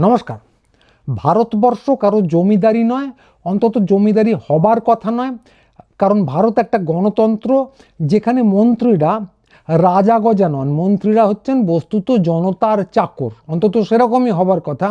নমস্কার। ভারতবর্ষ কারও জমিদারি নয়, অন্তত জমিদারি হবার কথা নয়। কারণ ভারত একটা গণতন্ত্র যেখানে মন্ত্রীরা রাজা গজা নন মন্ত্রীরা হচ্ছেন বস্তুত জনতার চাকর। অন্তত সেরকমই হবার কথা।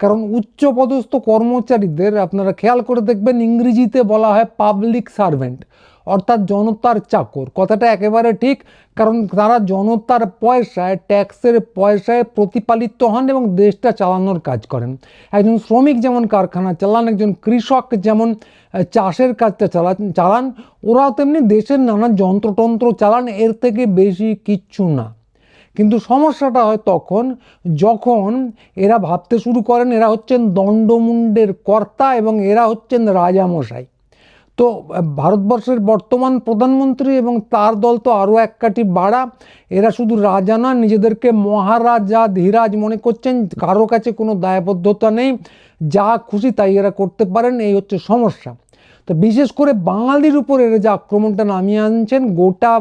কারণ উচ্চপদস্থ কর্মচারীদের আপনারা খেয়াল করে দেখবেন ইংরেজিতে বলা হয় পাবলিক সার্ভেন্ট অর্থাৎ জনতার চাকর। কথাটা একেবারে ঠিক, কারণ তারা জনতার পয়সায় ট্যাক্সের পয়সায় প্রতিপালিত হন এবং দেশটা চালানোর কাজ করেন। একজন শ্রমিক যেমন কারখানা চালান, একজন কৃষক যেমন চাষের কাজটা চালান চালান, ওরাও তেমনি দেশের নানা যন্ত্রতন্ত্র চালান, এর থেকে বেশি কিচ্ছু না। কিন্তু সমস্যাটা হয় তখন যখন এরা ভাবতে শুরু করেন এরা হচ্ছেন দণ্ডমুণ্ডের কর্তা এবং এরা হচ্ছেন রাজামশাই। তো ভারতবর্ষের বর্তমান প্রধানমন্ত্রী এবং তার দল তো আরও এক কাঠি বাড়া। এরা শুধু রাজা নয়, নিজেদেরকে মহারাজা, ধীরাজ মনে করছেন, কারও কাছে কোনো দায়বদ্ধতা নেই। যা খুশি তাই এরা করতে পারেন, এই হচ্ছে সমস্যা। তো বিশেষ করে বাঙালির উপর এরা যে আক্রমণটা নামিয়ে আনছেন, গোটা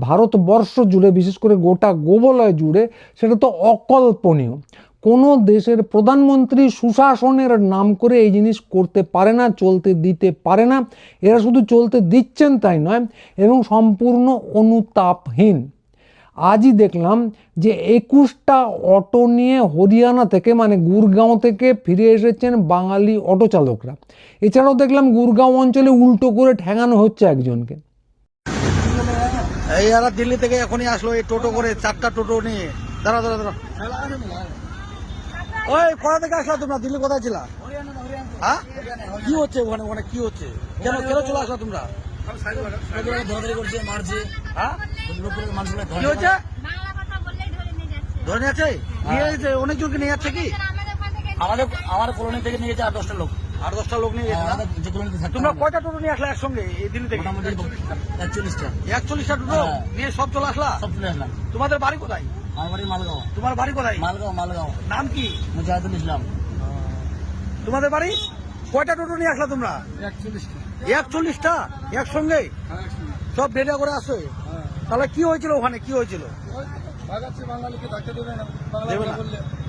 ভারতবর্ষ জুড়ে, বিশেষ করে গোটা গোবলয় জুড়ে, সেটা তো অকল্পনীয়। কোনো দেশের প্রধানমন্ত্রী সুশাসনের নাম করে এই জিনিস করতে পারে না, চলতে দিতে পারে না, এরা শুধু চলতে দিচ্ছেন তাই নয়, এবং সম্পূর্ণ অনুতাপহীন। আজই দেখলাম যে একুশটা অটো নিয়ে হরিয়ানা থেকে মানে গুরগাঁও থেকে ফিরে এসেছেন বাঙালি অটো চালকরা। এছাড়াও দেখলাম গুরগাঁও অঞ্চলে উল্টো করে ঠেঙানো হচ্ছে একজনকে। এই এরা দিল্লি থেকে এখনই আসলো এই টোটো করে চারটা টোটো নিয়ে। দাঁড়া দাঁড়া দাঁড়া ওই কোথা থেকে আসলা তোমরা? দিল্লি কোথায় ছিলা? হ্যাঁ? কি হচ্ছে ওখানে? ওখানে কি হচ্ছে? কেন কেন চলে আসলা তোমরা? ধরাধরি করছে মারছে হ্যাঁ? ধরে নিয়ে যাচ্ছে। ধরে নিয়ে যাচ্ছে। নিয়ে যাচ্ছে? অনেকজনকে নিয়ে যাচ্ছে কি? আমাদের আমার কলোনি থেকে নিয়ে গেছে আট দশটা লোক। আট দশটা লোক নিয়ে গেছে না? আমাদের যে কলোনিতে থাকতাম তোমরা কয়টা টোটো নিয়ে আসলা একসঙ্গে এই দিল্লি থেকে? মোটামুটি একচল্লিশটা। একচল্লিশটা টোটো? হ্যাঁ। নিয়ে সব চলে আসলা? সব চলে আসলাম। তোমাদের বাড়ি কোথায়? আমার বাড়ি মালগাঁও। তোমার বাড়ি কোথায়? মালগাঁও মালগাঁও। নাম কি? মুজাহিদুল ইসলাম। তোমাদের বাড়ি? কয়টা টোটো নিয়ে আসলা তোমরা? একচল্লিশটা। একসঙ্গে? সব ভেড়া করে আসো তাহলে কি হয়েছিল ওখানে? কি হয়েছিল?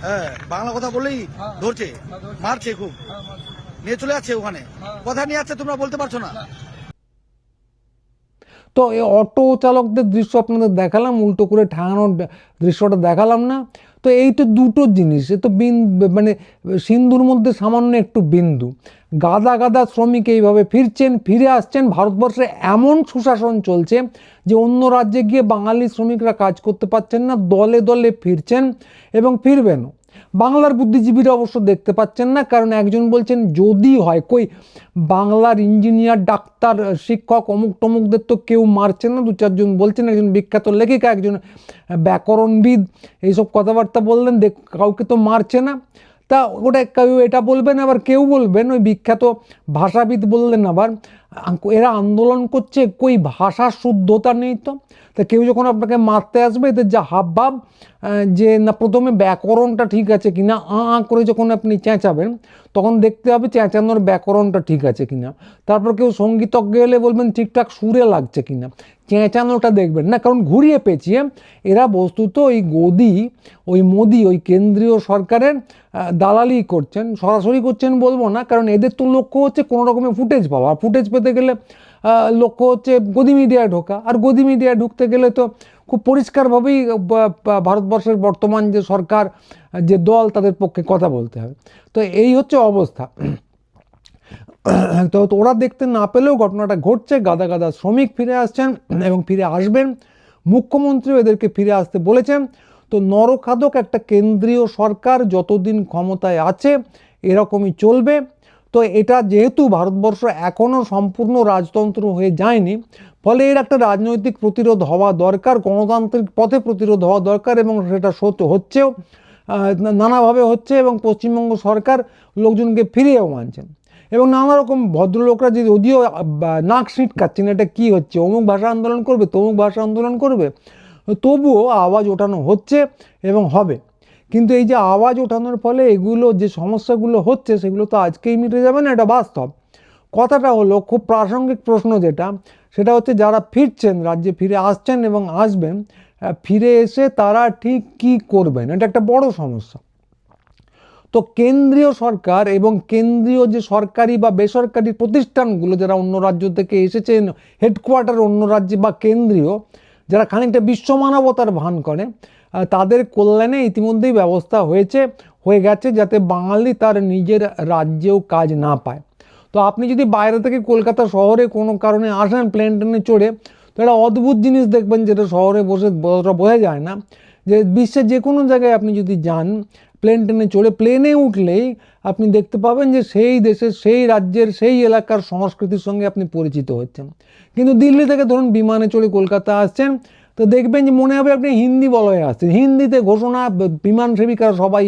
হ্যাঁ বাংলা কথা বললেই ধরছে। মারছে খুব। নিয়ে চলে যাচ্ছে ওখানে? কথা নিয়ে যাচ্ছে তোমরা বলতে পারছ না। তো এই অটো চালকদের দৃশ্য আপনাদের দেখালাম উল্টো করে ঠাঙানোর দৃশ্যটা দেখালাম না। তো এই তো দুটো জিনিস। এ তো বিন মানে সিন্ধুর মধ্যে সামান্য একটু বিন্দু। গাদা গাদা শ্রমিক এইভাবে ফিরছেন, ফিরে আসছেন। ভারতবর্ষে এমন সুশাসন চলছে যে অন্য রাজ্যে গিয়ে বাঙালি শ্রমিকরা কাজ করতে পারছেন না, দলে দলে ফিরছেন এবং ফিরবেনও। বাংলার বুদ্ধিজীবীরা অবশ্য দেখতে পাচ্ছেন না, কারণ একজন বলছেন, যদি হয়, কই? বাংলার ইঞ্জিনিয়ার, ডাক্তার, শিক্ষক, অমুক টমুকদের তো কেউ মারছেন না দু চারজন বলছেন, একজন বিখ্যাত লেখিকা, একজন ব্যাকরণবিদ, এইসব কথাবার্তা বললেন, দেখ, কাউকে তো মারছে না। তা ওটা কেউ এটা বলবেন, আবার কেউ বলবেন? ওই বিখ্যাত ভাষাবিদ বললেন আবার এরা আন্দোলন করছে কই ভাষার শুদ্ধতা নেই তো। তা কেউ যখন আপনাকে মারতে আসবে, এদের যা হাব ভাব যে না প্রথমে ব্যাকরণটা ঠিক আছে কিনা, আ আ করে যখন আপনি চেঁচাবেন, তখন দেখতে হবে চেঁচানোর ব্যাকরণটা ঠিক আছে কিনা। তারপর কেউ সঙ্গীতজ্ঞ এলে বলবেন, ঠিকঠাক সুরে লাগছে কিনা। চেঁচানোটা দেখবেন। না, কারণ ঘুরিয়ে পেঁচিয়ে এরা বস্তুত ওই গদি, ওই মোদি, ওই কেন্দ্রীয় সরকারের দালালি করছেন, সরাসরি করছেন বলব না, কারণ এদের তো লক্ষ্য হচ্ছে কোনো রকমের ফুটেজ পাওয়া। ফুটেজ পেতে গেলে আহ, লক্ষ্য হচ্ছে গদি মিডিয়ায় ঢোকা। আর গদি মিডিয়ায় ঢুকতে গেলে তো খুব পরিষ্কারভাবেই ভারতবর্ষের বর্তমান যে সরকার যে দল তাদের পক্ষে কথা বলতে হবে। তো এই হচ্ছে অবস্থা। তো ওরা দেখতে না পেলেও ঘটনাটা ঘটছে। গাদা গাদা শ্রমিক ফিরে আসছেন এবং ফিরে আসবেন। মুখ্যমন্ত্রীও এদেরকে ফিরে আসতে বলেছেন। তো নরখাদক একটা কেন্দ্রীয় সরকার যতদিন ক্ষমতায় আছে এরকমই চলবে। তো এটা যেহেতু ভারতবর্ষ এখনও সম্পূর্ণ রাজতন্ত্র হয়ে যায়নি, ফলে এর একটা রাজনৈতিক প্রতিরোধ হওয়া দরকার, গণতান্ত্রিক পথে প্রতিরোধ হওয়া দরকার এবং সেটা হচ্ছেও নানাভাবে হচ্ছে এবং পশ্চিমবঙ্গ সরকার লোকজনকে ফিরিয়েও আনছেন এবং নানা রকম ভদ্রলোকরা যে যদিও নাক ছিটকাচ্ছেন, এটা কী হচ্ছে? অমুক ভাষা আন্দোলন করবে, তমুক ভাষা আন্দোলন করবে। তবুও আওয়াজ ওঠানো হচ্ছে এবং হবে। কিন্তু এই যে আওয়াজ ওঠানোর ফলে এগুলো যে সমস্যাগুলো হচ্ছে, সেগুলো তো আজকেই মিটে যাবে না, এটা বাস্তব। কথাটা হলো, খুব প্রাসঙ্গিক প্রশ্ন যেটা, সেটা হচ্ছে যারা ফিরছেন, রাজ্যে ফিরে আসছেন এবং আসবেন ফিরে এসে তারা ঠিক কী করবেন? এটা একটা বড় সমস্যা। তো কেন্দ্রীয় সরকার এবং কেন্দ্রীয় যে সরকারি বা বেসরকারি প্রতিষ্ঠানগুলো, যারা অন্য রাজ্য থেকে এসেছেন হেডকোয়ার্টার অন্য রাজ্যে বা কেন্দ্রীয়, যারা খানিকটা বিশ্বমানবতার ভান করে তাদের কল্যাণে ইতিমধ্যেই ব্যবস্থা হয়েছে, হয়ে গেছে যাতে বাঙালি তার নিজের রাজ্যেও কাজ না পায়। তো আপনি যদি বাইরে থেকে কলকাতা শহরে কোনো কারণে আসেন প্লেন টেনে চড়ে, তো একটা অদ্ভুত জিনিস দেখবেন যেটা শহরে বসে বোঝা যায় না। যে বিশ্বের যে কোনো জায়গায় আপনি যদি যান প্লেন টেনে চড়ে, প্লেনে উঠলেই আপনি দেখতে পাবেন যে সেই দেশের, সেই রাজ্যের, সেই এলাকার সংস্কৃতির সঙ্গে আপনি পরিচিত হচ্ছেন। কিন্তু দিল্লি থেকে ধরুন বিমানে চড়ে কলকাতা আসছেন তো দেখবেন যে মনে হবে আপনি হিন্দি বলয়ে আসছেন। হিন্দিতে ঘোষণা, বিমান সেবিকারা সবাই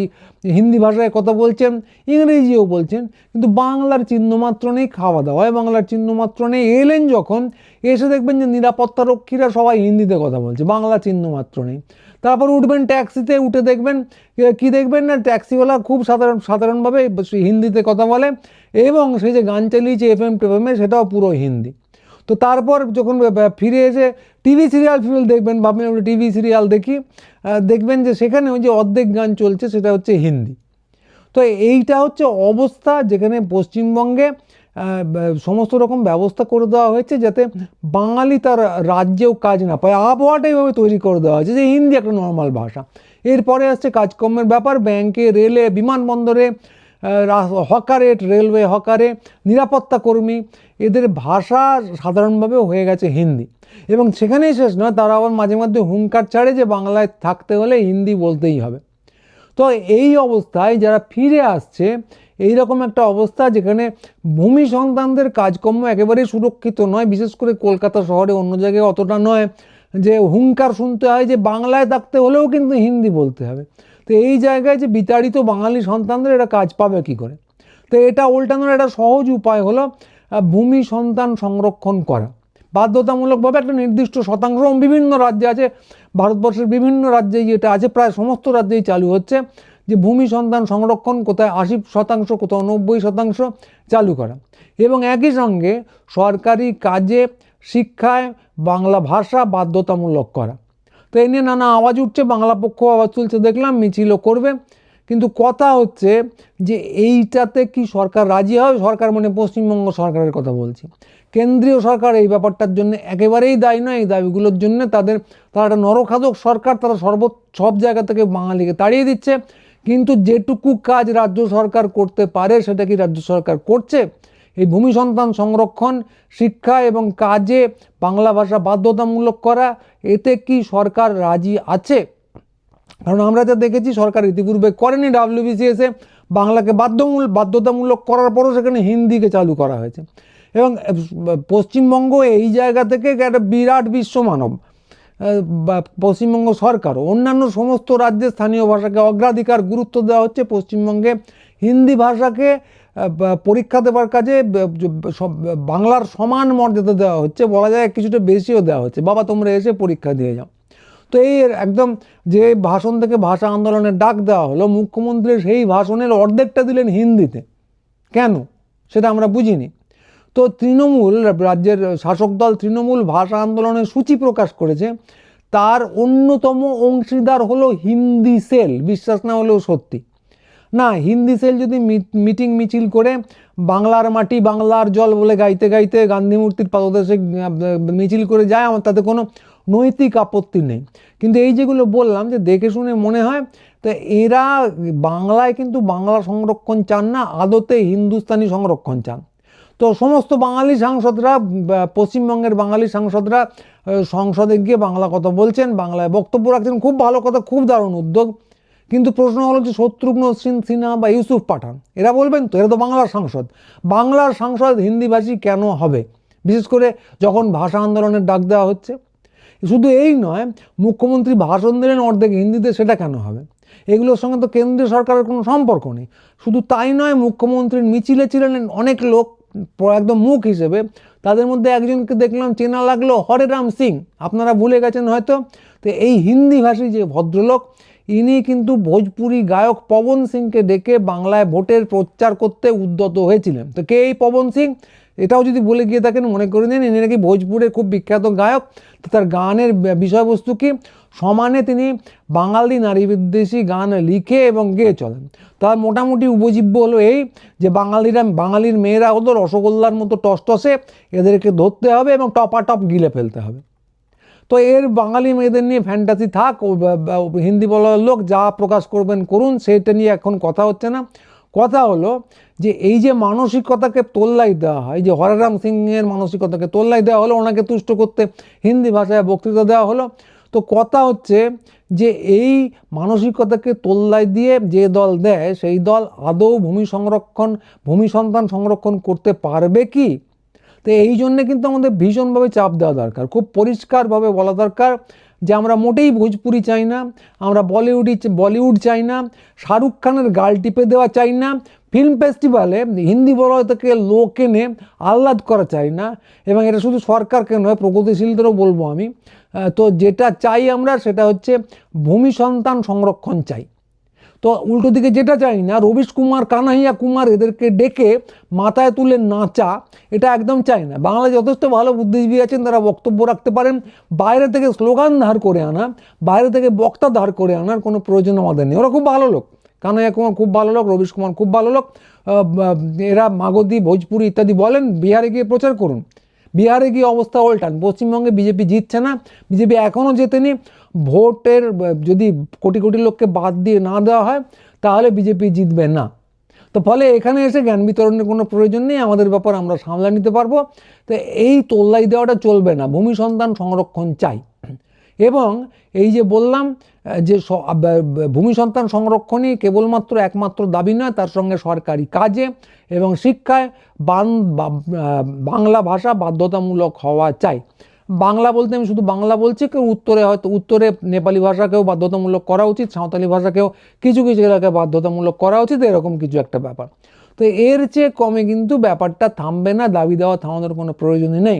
হিন্দি ভাষায় কথা বলছেন, ইংরেজিও বলছেন, কিন্তু বাংলার চিহ্নমাত্র নেই খাওয়া দাওয়ায় বাংলার চিহ্নমাত্র নেই। এলেন যখন এসে দেখবেন যে নিরাপত্তারক্ষীরা সবাই হিন্দিতে কথা বলছে, বাংলা চিহ্নমাত্র নেই। তারপর উঠবেন ট্যাক্সিতে, উঠে দেখবেন কি দেখবেন না, ট্যাক্সিওয়ালা খুব সাধারণ, সাধারণভাবে হিন্দিতে কথা বলে এবং সে যে গান চালিয়েছে এফ এম টেফএমে সেটাও পুরো হিন্দি। তো তারপর যখন ফিরে এসে টিভি সিরিয়াল ফিরিয়াল দেখবেন, ভাববেন আমরা টিভি সিরিয়াল দেখি দেখবেন যে সেখানে ওই যে অর্ধেক গান চলছে সেটা হচ্ছে হিন্দি। তো এইটা হচ্ছে অবস্থা যেখানে পশ্চিমবঙ্গে সমস্ত রকম ব্যবস্থা করে দেওয়া হয়েছে যাতে বাঙালি তার রাজ্যেও কাজ না পায়। আবহাওয়াটা এইভাবে তৈরি করে দেওয়া হয়েছে যে হিন্দি একটা নর্মাল ভাষা। এরপরে আসছে কাজকর্মের ব্যাপার, ব্যাংকে, রেলে, বিমানবন্দরে আহ, রা- হকারে রেলওয়ে হকারে নিরাপত্তা কর্মী এদের ভাষা সাধারণভাবে হয়ে গেছে হিন্দি। এবং সেখানেই শেষ নয় তারা আবার মাঝে মধ্যে হুঙ্কার ছাড়ে যে বাংলায় থাকতে হলে হিন্দি বলতেই হবে। তো এই অবস্থায় যারা ফিরে আসছে এই রকম একটা অবস্থা যেখানে ভূমি সন্তানদের কাজকর্ম একেবারেই সুরক্ষিত নয় বিশেষ করে কলকাতা শহরে অন্য জায়গায় অতটা নয় যে হুঙ্কার শুনতে হয় যে বাংলায় থাকতে হলেও কিন্তু হিন্দি বলতে হবে। তো এই জায়গায় যে বিতাড়িত বাঙালি সন্তানদের এটা কাজ পাবে কি করে? তো এটা উল্টানোর একটা সহজ উপায় হলো ভূমি সন্তান সংরক্ষণ করা। বাধ্যতামূলকভাবে একটা নির্দিষ্ট শতাংশ বিভিন্ন রাজ্যে আছে, ভারতবর্ষের বিভিন্ন রাজ্যেই এটা আছে, প্রায় সমস্ত রাজ্যেই চালু হচ্ছে যে ভূমি সন্তান সংরক্ষণ কোথায়, আশি শতাংশ, কোথাও নব্বই শতাংশ চালু করা। এবং একই সঙ্গে সরকারি কাজে, শিক্ষায়, বাংলা ভাষা বাধ্যতামূলক করা। তো এই নিয়ে নানা আওয়াজ উঠছে, বাংলা পক্ষ আওয়াজ তুলছে, দেখলাম মিছিলও করবে। কিন্তু কথা হচ্ছে যে এইটাতে কি সরকার রাজি হয় সরকার মানে পশ্চিমবঙ্গ সরকারের কথা বলছি। কেন্দ্রীয় সরকার এই ব্যাপারটার জন্য একেবারেই দায়ী নয়, এই দাবিগুলোর জন্য তাদের, তারা একটা নরখাদক সরকার, তারা সর্ব, সব জায়গা থেকে বাঙালিকে তাড়িয়ে দিচ্ছে। কিন্তু যেটুকু কাজ রাজ্য সরকার করতে পারে, সেটা কি রাজ্য সরকার করছে? এই ভূমি সন্তান সংরক্ষণ, শিক্ষা এবং কাজে বাংলা ভাষা বাধ্যতামূলক করা এতে কি সরকার রাজি আছে? কারণ আমরা যা দেখেছি সরকার ইতিপূর্বে করেনি ডাব্লিউবিসিএসে বাংলাকে বাধ্যমূল বাধ্যতামূলক করার পরও সেখানে হিন্দিকে চালু করা হয়েছে। এবং পশ্চিমবঙ্গ এই জায়গা থেকে একটা বিরাট বিশ্বমানব আহ, বা পশ্চিমবঙ্গ সরকারও অন্যান্য সমস্ত রাজ্যে স্থানীয় ভাষাকে অগ্রাধিকার গুরুত্ব দেওয়া হচ্ছে। পশ্চিমবঙ্গে হিন্দি ভাষাকে পরীক্ষা দেওয়ার কাজে বাংলার সমান মর্যাদা দেওয়া হচ্ছে, বলা যায় কিছুটা বেশিও দেওয়া হচ্ছে। বাবা, তোমরা এসে পরীক্ষা দিয়ে যাও। তো এই একদম যে ভাষণ থেকে ভাষা আন্দোলনের ডাক দেওয়া হলো, মুখ্যমন্ত্রী সেই ভাষণের অর্ধেকটা দিলেন হিন্দিতে। কেন? সেটা আমরা বুঝিনি। তো তৃণমূল, রাজ্যের শাসক দল তৃণমূল ভাষা আন্দোলনের সূচি প্রকাশ করেছে। তার অন্যতম অংশীদার হলো হিন্দি সেল, বিশ্বাস না হলেও সত্যি। না, হিন্দি সেল যদি মিটিং মিছিল করে বাংলার মাটি বাংলার জল বলে গাইতে গাইতে গান্ধী মূর্তির পাদদেশে মিছিল করে যায়, আমার তাতে কোনো নৈতিক আপত্তি নেই। কিন্তু এই যেগুলো বললাম যে দেখে শুনে মনে হয়, তো এরা বাংলায় কিন্তু বাংলা সংরক্ষণ চান না, আদতে হিন্দুস্তানি সংরক্ষণ চান। তো সমস্ত বাঙালি সাংসদরা পশ্চিমবঙ্গের বাঙালি সাংসদরা সংসদে গিয়ে বাংলা কথা বলছেন, বাংলায় বক্তব্য রাখছেন, খুব ভালো কথা, খুব দারুণ উদ্যোগ। কিন্তু প্রশ্ন হলো যে শত্রুঘ্ন সিন- সিনহা বা ইউসুফ পাঠান, এরা বলবেন তো? এরা তো বাংলার সাংসদ। বাংলার সাংসদ হিন্দিভাষী কেন হবে? বিশেষ করে যখন ভাষা আন্দোলনের ডাক দেওয়া হচ্ছে। শুধু এই নয়, মুখ্যমন্ত্রী ভাষণ দিলেন অর্ধেক হিন্দিতে, সেটা কেন হবে? এগুলোর সঙ্গে তো কেন্দ্রীয় সরকারের কোনো সম্পর্ক নেই। শুধু তাই নয়, মুখ্যমন্ত্রীর মিছিলে ছিলেন অনেক লোক একদম মুখ হিসেবে। তাদের মধ্যে একজনকে দেখলাম, চেনা লাগল হরেরাম সিং। আপনারা ভুলে গেছেন হয়তো। তো এই হিন্দিভাষী যে ভদ্রলোক ইনি কিন্তু ভোজপুরি গায়ক পবন সিংকে ডেকে বাংলায় ভোটের প্রচার করতে উদ্যত হয়েছিলেন। তো কে এই পবন সিং? এটাও যদি বলে গিয়ে থাকেন, মনে করে নিন, ইনি নাকি ভোজপুরের খুব বিখ্যাত গায়ক। তো তার গানের বিষয়বস্তু কি? সমানে তিনি বাঙালি নারী বিদ্বেষী গান লিখে এবং গেয়ে চলেন। তার মোটামুটি উপজীব্য হলো এই যে বাঙালিরা, বাঙালির মেয়েরা হলো রসগোল্লার মতো টসটসে এদেরকে ধরতে হবে এবং টপাটপ গিলে ফেলতে হবে। তো এর বাঙালি মেয়েদের নিয়ে ফ্যান্টাসি থাক হিন্দি বলার লোক যা প্রকাশ করবেন করুন সেটা নিয়ে এখন কথা হচ্ছে না। কথা হলো যে এই যে মানসিকতাকে তোল্লাই দেওয়া হয় যে হরেরাম সিংয়ের মানসিকতাকে তোল্লাই দেওয়া হলো, ওনাকে তুষ্ট করতে হিন্দি ভাষায় বক্তৃতা দেওয়া হলো। তো কথা হচ্ছে যে এই মানসিকতাকে তোল্লাই দিয়ে যে দল দেয়, সেই দল আদৌ ভূমি সংরক্ষণ, ভূমি সন্তান সংরক্ষণ করতে পারবে কি? তো এই জন্যে কিন্তু আমাদের ভীষণভাবে চাপ দেওয়া দরকার। খুব পরিষ্কারভাবে বলা দরকার যে আমরা মোটেই ভোজপুরি চাই না, আমরা বলিউডই বলিউড চাই না, শাহরুখ খানের গাল টিপে দেওয়া চাই না, ফিল্ম ফেস্টিভ্যালে হিন্দি বলা থেকে লোক এনে আহ্লাদ করা চাই না এবং এটা শুধু সরকার সরকারকে নয়, প্রগতিশীলদেরও বলব আমি। তো যেটা চাই আমরা সেটা হচ্ছে ভূমি সন্তান সংরক্ষণ চাই। তো উল্টো দিকে যেটা চাই না, রবিশ কুমার কানাইয়া কুমার এদেরকে ডেকে মাথায় তুলে নাচা, এটা একদম চাই না। বাংলায় যথেষ্ট ভালো বুদ্ধিজীবী আছেন, তারা বক্তব্য রাখতে পারেন। বাইরে থেকে স্লোগান ধার করে আনা, বাইরে থেকে বক্তা ধার করে আনার কোনো প্রয়োজন আমাদের নেই। ওরা খুব ভালো লোক। কানাইয়া কুমার খুব ভালো লোক, রবিশ কুমার খুব ভালো লোক। এরা মাগধী, ভোজপুরি ইত্যাদি বলেন, বিহারে গিয়ে প্রচার করুন। বিহারে গিয়ে অবস্থা উল্টান। পশ্চিমবঙ্গে বিজেপি জিতছে না, বিজেপি এখনও জেতেনি। ভোটের, যদি কোটি কোটি লোককে বাদ দিয়ে না দেওয়া হয়, তাহলে বিজেপি জিতবে না। তো ফলে এখানে এসে জ্ঞান বিতরণের কোনো প্রয়োজন নেই, আমাদের ব্যাপার আমরা সামলা নিতে পারব। তো এই তোল্লাই দেওয়াটা চলবে না। ভূমি সন্তান সংরক্ষণ চাই। এবং এই যে বললাম যে ভূমি সন্তান সংরক্ষণই কেবলমাত্র একমাত্র দাবি নয়, তার সঙ্গে সরকারি কাজে এবং শিক্ষায় বান বাংলা ভাষা বাধ্যতামূলক হওয়া চাই। বাংলা বলতে আমি শুধু বাংলা বলছি, কেউ উত্তরে হয়তো, উত্তরে নেপালি ভাষাকেও বাধ্যতামূলক করা উচিত, সাঁওতালি ভাষাকেও কিছু কিছু এলাকায় বাধ্যতামূলক করা উচিত, এরকম কিছু একটা ব্যাপার। তো এর চেয়ে কমে কিন্তু ব্যাপারটা থামবে না, দাবি দেওয়া থামানোর কোনো প্রয়োজনই নেই।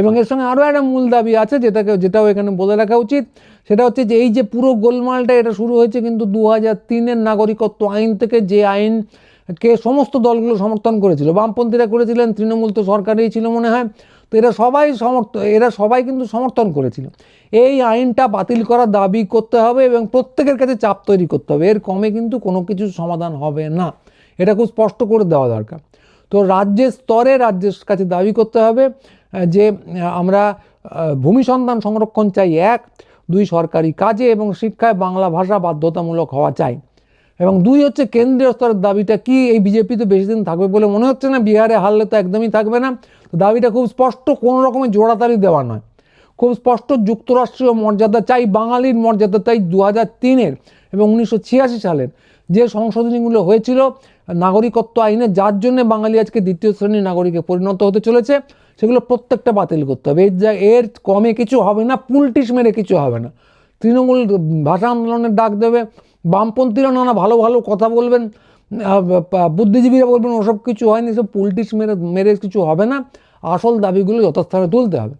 এবং এর সঙ্গে আরও একটা মূল দাবি আছে যেটাকে যেটাও এখানে বলে রাখা উচিত। সেটা হচ্ছে যে এই যে পুরো গোলমালটা এটা শুরু হয়েছে কিন্তু দু হাজার তিনের নাগরিকত্ব আইন থেকে যে আইন কে সমস্ত দলগুলো সমর্থন করেছিল। বামপন্থীরা করেছিলেন, তৃণমূল তো সরকারেই ছিল মনে হয়। তো এরা সবাই সমর্থন এরা সবাই কিন্তু সমর্থন করেছিল। এই আইনটা বাতিল করার দাবি করতে হবে এবং প্রত্যেকের কাছে চাপ তৈরি করতে হবে। এর কমে কিন্তু কোনো কিছু সমাধান হবে না। এটা খুব স্পষ্ট করে দেওয়া দরকার। তো রাজ্যের স্তরে রাজ্যের কাছে দাবি করতে হবে। যে আমরা ভূমি সন্ধান সংরক্ষণ চাই, এক। দুই, সরকারি কাজে এবং শিক্ষায় বাংলা ভাষা বাধ্যতামূলক হওয়া চাই। এবং দুই হচ্ছে কেন্দ্রীয় স্তরের দাবিটা কি? এই বিজেপি তো বেশি দিন থাকবে বলে মনে হচ্ছে না। বিহারে হারলে তো একদমই থাকবে না। তো দাবিটা খুব স্পষ্ট, কোনো রকমের জোড়াতালি দেওয়া নয়। খুব স্পষ্ট, যুক্তরাষ্ট্রীয় মর্যাদা চাই, বাঙালির মর্যাদা চাই দু হাজার তিনের এবং উনিশশো ছিয়াশি সালের। যে সংশোধনীগুলো হয়েছিল নাগরিকত্ব আইনে, যার জন্য বাঙালি আজকে দ্বিতীয় শ্রেণির নাগরিকে পরিণত হতে চলেছে, সেগুলো প্রত্যেকটা বাতিল করতে হবে। এর যা এর কমে কিছু হবে না, পুলটিস মেরে কিছু হবে না। তৃণমূল ভাষা আন্দোলনের ডাক দেবে, বামপন্থীরা নানা ভালো ভালো কথা বলবেন বুদ্ধিজীবীরা বলবেন, ওসব কিছু হয়নি, সব পুলটিস মেরে মেরে কিছু হবে না, আসল দাবিগুলো যথাস্থানে তুলতে হবে।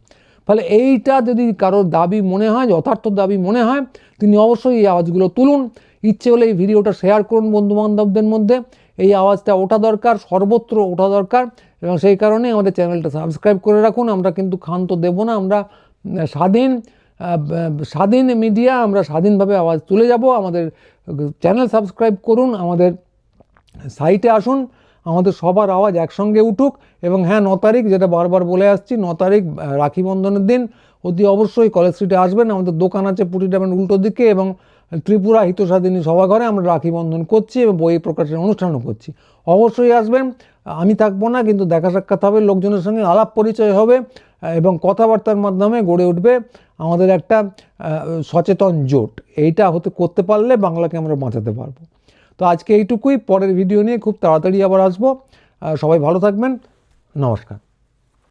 ফলে এইটা যদি কারোর দাবি মনে হয়, যথার্থ দাবি মনে হয়, তিনি অবশ্যই এই আওয়াজগুলো তুলুন। ইচ্ছে হলে এই ভিডিওটা শেয়ার করুন বন্ধুবান্ধবদের মধ্যে। এই আওয়াজটা ওঠা দরকার, সর্বত্র ওঠা দরকার এবং সেই কারণে আমাদের চ্যানেলটা সাবস্ক্রাইব করে রাখুন। আমরা কিন্তু ক্ষান্ত দেব না, আমরা স্বাধীন স্বাধীন মিডিয়া আমরা স্বাধীনভাবে আওয়াজ তুলে যাব। আমাদের চ্যানেল সাবস্ক্রাইব করুন, আমাদের সাইটে আসুন, আমাদের সবার আওয়াজ একসঙ্গে উঠুক এবং হ্যাঁ ন তারিখ যেটা বারবার বলে আসছি, ন তারিখ রাখি বন্ধনের দিন। অতি অবশ্যই কলেজ স্ট্রিটে আসবেন। আমাদের দোকান আছে পুটি ড্যামের উল্টো দিকে এবং ত্রিপুরা হিতসাদিনী সভাঘরে আমরা রাখি বন্ধন করছি এবং বই প্রকাশের অনুষ্ঠানও করছি। অবশ্যই আসবেন। আমি থাকব না, কিন্তু দেখা সাক্ষাৎ হবে, লোকজনের সঙ্গে আলাপ পরিচয় হবে এবং কথাবার্তার মাধ্যমে গড়ে উঠবে আমাদের একটা সচেতন জোট। এইটা হতে, করতে পারলে বাংলাকে আমরা বাঁচাতে পারব। তো আজকে এইটুকুই, পরের ভিডিও নিয়ে খুব তাড়াতাড়ি আবার আসব। সবাই ভালো থাকবেন। নমস্কার।